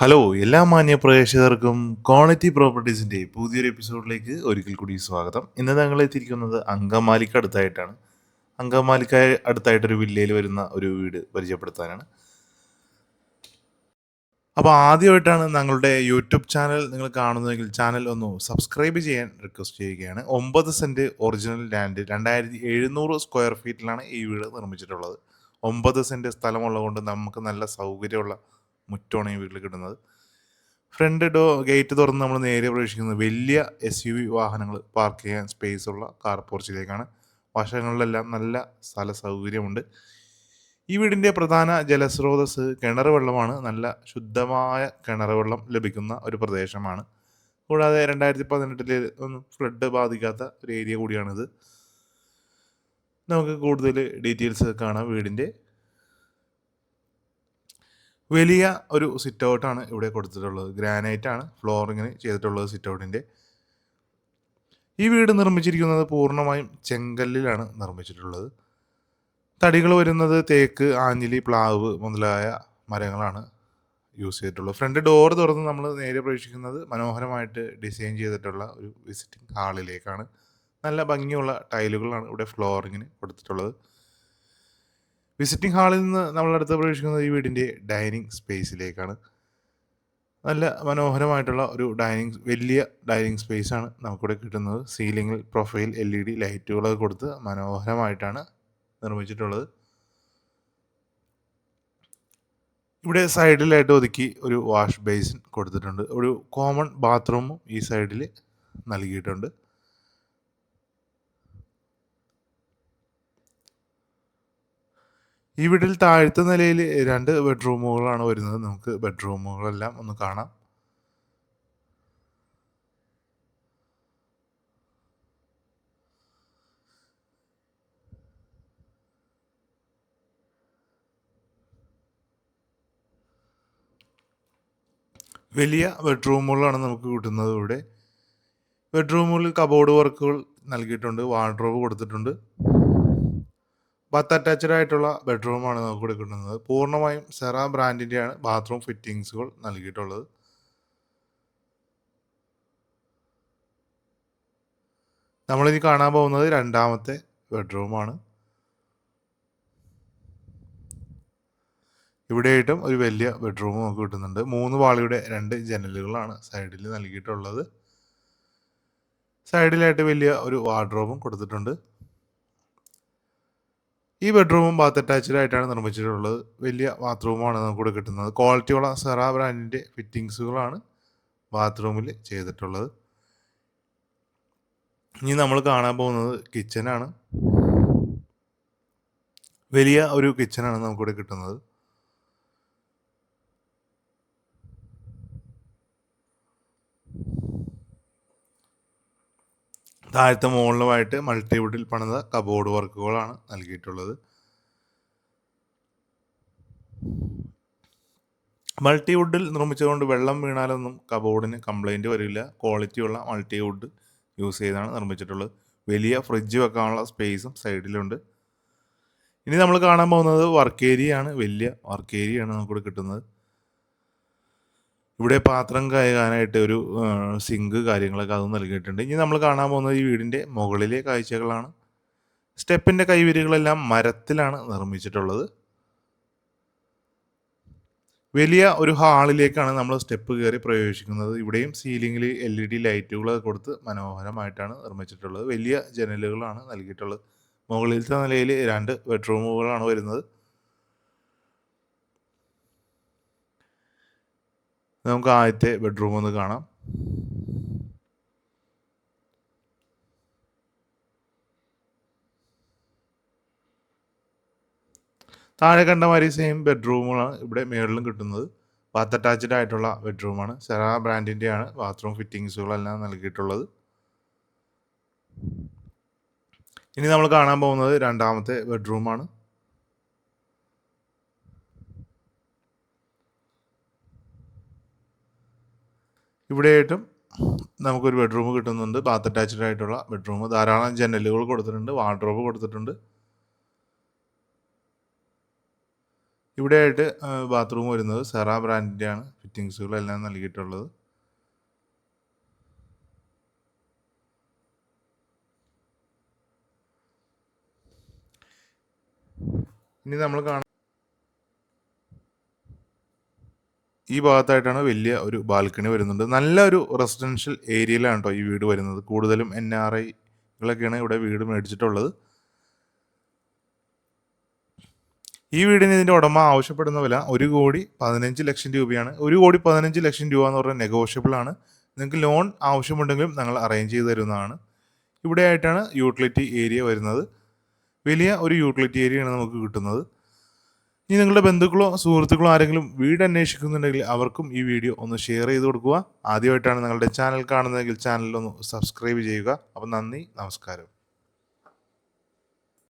Hello എല്ലാ മാന്യ പ്രേക്ഷകർക്കും ക്വാളിറ്റി പ്രോപ്പർട്ടീസിന്റെ പുതിയൊരു എപ്പിസോഡിലേക്ക് ഒരിക്കൽ കൂടി സ്വാഗതം. ഇന്ന് ഞങ്ങൾ എത്തിയിരിക്കുന്നത് അങ്കമാലിക്ക് അടുത്തായിട്ടാണ്. അങ്കമാലിക്ക് അടുത്തായിട്ടൊരു വില്ലയിൽ വരുന്ന ഒരു വീട് പരിചയപ്പെടുത്താനാണ്. അപ്പോൾ ആദ്യമായിട്ടാണ് ഞങ്ങളുടെ യൂട്യൂബ് ചാനൽ നിങ്ങൾ കാണുന്നതെങ്കിൽ ചാനൽ ഒന്ന് സബ്സ്ക്രൈബ് ചെയ്യാൻ റിക്വസ്റ്റ് ചെയ്യുകയാണ്. ഒമ്പത് സെന്റ് ഒറിജിനൽ ലാൻഡ് രണ്ടായിരത്തി എഴുന്നൂറ് സ്ക്വയർ ഫീറ്റിലാണ് ഈ വീട് നിർമ്മിച്ചിട്ടുള്ളത്. ഒമ്പത് സെന്റ് സ്ഥലമുള്ളതുകൊണ്ട് നമുക്ക് നല്ല സൗകര്യമുള്ള മുറ്റമാണ് ഈ വീട്ടിൽ കിട്ടുന്നത്. ഫ്രണ്ട് ഡോ ഗേറ്റ് തുറന്ന് നമ്മൾ നേരെ പ്രവേശിക്കുന്നത് വലിയ എസ് യു വി വാഹനങ്ങൾ പാർക്ക് ചെയ്യാൻ സ്പേസ് ഉള്ള കാർ പോർച്ചിലേക്കാണ് വശങ്ങളിലെല്ലാം നല്ല സ്ഥല സൗകര്യമുണ്ട്. ഈ വീടിന്റെ പ്രധാന ജലസ്രോതസ് കിണർ വെള്ളമാണ്. നല്ല ശുദ്ധമായ കിണർ വെള്ളം ലഭിക്കുന്ന ഒരു പ്രദേശമാണ്. കൂടാതെ രണ്ടായിരത്തി പതിനെട്ടിൽ ഒന്നും ഫ്ലഡ് ബാധിക്കാത്ത ഒരു ഏരിയ കൂടിയാണിത്. നമുക്ക് കൂടുതൽ ഡീറ്റെയിൽസ് കാണാം വീടിന്റെ വലിയ ഒരു സിറ്റ് ഔട്ടാണ് ഇവിടെ കൊടുത്തിട്ടുള്ളത്. ഗ്രാനൈറ്റ് ആണ് ഫ്ലോറിങ്ങിന് ചെയ്തിട്ടുള്ളത് സിറ്റ് ഔട്ടിന്റെ ഈ വീട് നിർമ്മിച്ചിരിക്കുന്നത് പൂർണമായും ചെങ്കല്ലിലാണ് നിർമ്മിച്ചിട്ടുള്ളത്. തടികൾ വരുന്നത് തേക്ക് ആഞ്ഞിലി പ്ലാവ് മുതലായ മരങ്ങളാണ് യൂസ് ചെയ്തിട്ടുള്ളത്. ഫ്രണ്ട് ഡോർ തുറന്ന് നമ്മൾ നേരെ പ്രവേശിക്കുന്നത് മനോഹരമായിട്ട് ഡിസൈൻ ചെയ്തിട്ടുള്ള ഒരു വിസിറ്റിംഗ് ഹാളിലേക്കാണ് നല്ല ഭംഗിയുള്ള ടൈലുകളാണ് ഇവിടെ ഫ്ലോറിങ്ങിന് കൊടുത്തിട്ടുള്ളത്. വിസിറ്റിംഗ് ഹാളിൽ നിന്ന് നമ്മൾ നമ്മളടുത്ത് പ്രവേശിക്കുന്നത് ഈ വീടിന്റെ ഡൈനിങ് സ്പേസിലേക്കാണ് നല്ല മനോഹരമായിട്ടുള്ള ഒരു ഡൈനിങ് വലിയ ഡൈനിങ് സ്പേസാണ് നമുക്കിവിടെ കിട്ടുന്നത്. സീലിംഗിൽ പ്രൊഫൈൽ എൽ ഇ ഡി ലൈറ്റുകളൊക്കെ കൊടുത്ത് മനോഹരമായിട്ടാണ് നിർമ്മിച്ചിട്ടുള്ളത്. ഇവിടെ സൈഡിലായിട്ട് ഒതുക്കി ഒരു വാഷ് ബേസിൻ കൊടുത്തിട്ടുണ്ട്. ഒരു കോമൺ ബാത്റൂമും ഈ സൈഡിൽ നൽകിയിട്ടുണ്ട്. ഈ വീട്ടിൽ താഴത്തെ നിലയിൽ രണ്ട് ബെഡ്റൂമുകളാണ് വരുന്നത്. നമുക്ക് ബെഡ്റൂമുകളെല്ലാം ഒന്ന് കാണാം. വലിയ ബെഡ്റൂമുകളാണ് നമുക്ക് കിട്ടുന്നത് ഇവിടെ. ബെഡ്റൂമുകളിൽ കബോർഡ് വർക്കുകൾ നൽകിയിട്ടുണ്ട്. വാർഡ്രോബ് കൊടുത്തിട്ടുണ്ട്. ബാത്ത് അറ്റാച്ച്ഡ് ആയിട്ടുള്ള ബെഡ്റൂമാണ് നമുക്ക് ഇവിടെ കിട്ടുന്നത്. പൂർണമായും സെറ ബ്രാൻഡിന്റെയാണ് ബാത്റൂം ഫിറ്റിങ്സുകൾ നൽകിയിട്ടുള്ളത്. നമ്മളിനി കാണാൻ പോകുന്നത് രണ്ടാമത്തെ ബെഡ്റൂമാണ് ഇവിടെയായിട്ടും ഒരു വലിയ ബെഡ്റൂം നമുക്ക് കിട്ടുന്നുണ്ട്. മൂന്ന് പാളിയുടെ രണ്ട് ജനലുകളാണ് സൈഡിൽ നൽകിയിട്ടുള്ളത്. സൈഡിലായിട്ട് വലിയ ഒരു വാർഡ്രോബും കൊടുത്തിട്ടുണ്ട്. ഈ ബെഡ്റൂമും ബാത്ത് അറ്റാച്ച്ഡ് ആയിട്ടാണ് നിർമ്മിച്ചിട്ടുള്ളത്. വലിയ ബാത്റൂമാണ് നമുക്കിവിടെ കിട്ടുന്നത്. ക്വാളിറ്റിയുള്ള സെറ ബ്രാൻഡിന്റെ ഫിറ്റിങ്സുകളാണ് ബാത്റൂമിൽ ചെയ്തിട്ടുള്ളത്. ഇനി നമ്മൾ കാണാൻ പോകുന്നത് കിച്ചനാണ് വലിയ ഒരു കിച്ചനാണ് നമുക്കിവിടെ കിട്ടുന്നത്. താഴത്തെ മുകളിലുമായിട്ട് മൾട്ടിവുഡിൽ പണിത കബോർഡ് വർക്കുകളാണ് നൽകിയിട്ടുള്ളത്. മൾട്ടിവുഡിൽ നിർമ്മിച്ചതുകൊണ്ട് വെള്ളം വീണാലൊന്നും കബോർഡിന് കംപ്ലൈന്റ് വരില്ല. ക്വാളിറ്റിയുള്ള മൾട്ടിവുഡ് യൂസ് ചെയ്താണ് നിർമ്മിച്ചിട്ടുള്ളത്. വലിയ ഫ്രിഡ്ജ് വെക്കാനുള്ള സ്പേസും സൈഡിലുണ്ട് ഇനി നമ്മൾ കാണാൻ പോകുന്നത് വർക്ക് ഏരിയയാണ് വലിയ വർക്ക് ഏരിയയാണ് നമുക്കിവിടെ കിട്ടുന്നത്. ഇവിടെ പാത്രം കഴുകാനായിട്ട് ഒരു സിങ്ക് കാര്യങ്ങളൊക്കെ അതും നൽകിയിട്ടുണ്ട്. ഇനി നമ്മൾ കാണാൻ പോകുന്നത് ഈ വീടിന്റെ മുകളിലെ കാഴ്ചകളാണ്. സ്റ്റെപ്പിന്റെ കൈവരികളെല്ലാം മരത്തിലാണ് നിർമ്മിച്ചിട്ടുള്ളത്. വലിയ ഒരു ഹാളിലേക്കാണ് നമ്മൾ സ്റ്റെപ്പ് കയറി പ്രവേശിക്കുന്നത്. ഇവിടെയും സീലിംഗിൽ എൽ ഇ ഡി ലൈറ്റുകളൊക്കെ കൊടുത്ത് മനോഹരമായിട്ടാണ് നിർമ്മിച്ചിട്ടുള്ളത്. വലിയ ജനലുകളാണ് നൽകിയിട്ടുള്ളത്. മുകളിലത്തെ നിലയിൽ രണ്ട് ബെഡ്റൂമുകളാണ് വരുന്നത്. നമുക്ക് ആദ്യത്തെ ബെഡ്റൂം ഒന്ന് കാണാം. താഴെ കണ്ട മാതിരി സെയിം ബെഡ്റൂമുകളാണ് ഇവിടെ മേളിലും കിട്ടുന്നത്. ബാത്ത് അറ്റാച്ച്ഡ് ആയിട്ടുള്ള ബെഡ്റൂമാണ് സെറ ബ്രാൻഡിന്റെയാണ് ബാത്റൂം ഫിറ്റിങ്സുകളെല്ലാം നൽകിയിട്ടുള്ളത്. ഇനി നമ്മൾ കാണാൻ പോകുന്നത് രണ്ടാമത്തെ ബെഡ്റൂമാണ് ഇവിടെയായിട്ടും നമുക്കൊരു ബെഡ്റൂം കിട്ടുന്നുണ്ട്. ബാത്ത് അറ്റാച്ച്ഡ് ആയിട്ടുള്ള ബെഡ്റൂം. ധാരാളം ജനലുകൾ കൊടുത്തിട്ടുണ്ട്. വാർഡ്രോബ് കൊടുത്തിട്ടുണ്ട്. ഇവിടെയായിട്ട് ബാത്റൂം വരുന്നത് സെറ ബ്രാൻഡിന്റെയാണ് ഫിറ്റിങ്സുകളെല്ലാം നൽകിയിട്ടുള്ളത്. ഇനി നമ്മൾ കാണാൻ ഈ ഭാഗത്തായിട്ടാണ് വലിയ ഒരു ബാൽക്കണി വരുന്നുണ്ട് നല്ല ഒരു റെസിഡൻഷ്യൽ ഏരിയയിലാണ് കേട്ടോ ഈ വീട് വരുന്നത്. കൂടുതലും എൻ ആർ ഐകളൊക്കെയാണ് ഇവിടെ വീട് മേടിച്ചിട്ടുള്ളത്. ഈ വീടിന് ഇതിന്റെ ഉടമ ആവശ്യപ്പെടുന്ന വില ഒരു കോടി പതിനഞ്ച് ലക്ഷം രൂപയാണ്. ഒരു കോടി പതിനഞ്ച് ലക്ഷം രൂപ എന്ന് പറഞ്ഞാൽ നെഗോഷ്യബിൾ ആണ്. നിങ്ങൾക്ക് ലോൺ ആവശ്യമുണ്ടെങ്കിലും ഞങ്ങൾ അറേഞ്ച് ചെയ്ത് തരുന്നതാണ്. ഇവിടെ ആയിട്ടാണ് യൂട്ടിലിറ്റി ഏരിയ വരുന്നത്. വലിയ ഒരു യൂട്ടിലിറ്റി ഏരിയയാണ് നമുക്ക് കിട്ടുന്നത്. ഇനി നിങ്ങളുടെ ബന്ധുക്കളോ സുഹൃത്തുക്കളോ ആരെങ്കിലും വീട് അന്വേഷിക്കുന്നുണ്ടെങ്കിൽ അവർക്കും ഈ വീഡിയോ ഒന്ന് ഷെയർ ചെയ്ത് കൊടുക്കുക. ആദ്യമായിട്ടാണ് നിങ്ങളുടെ ചാനൽ കാണുന്നതെങ്കിൽ ചാനൽ ഒന്ന് സബ്സ്ക്രൈബ് ചെയ്യുക. അപ്പം നന്ദി നമസ്കാരം.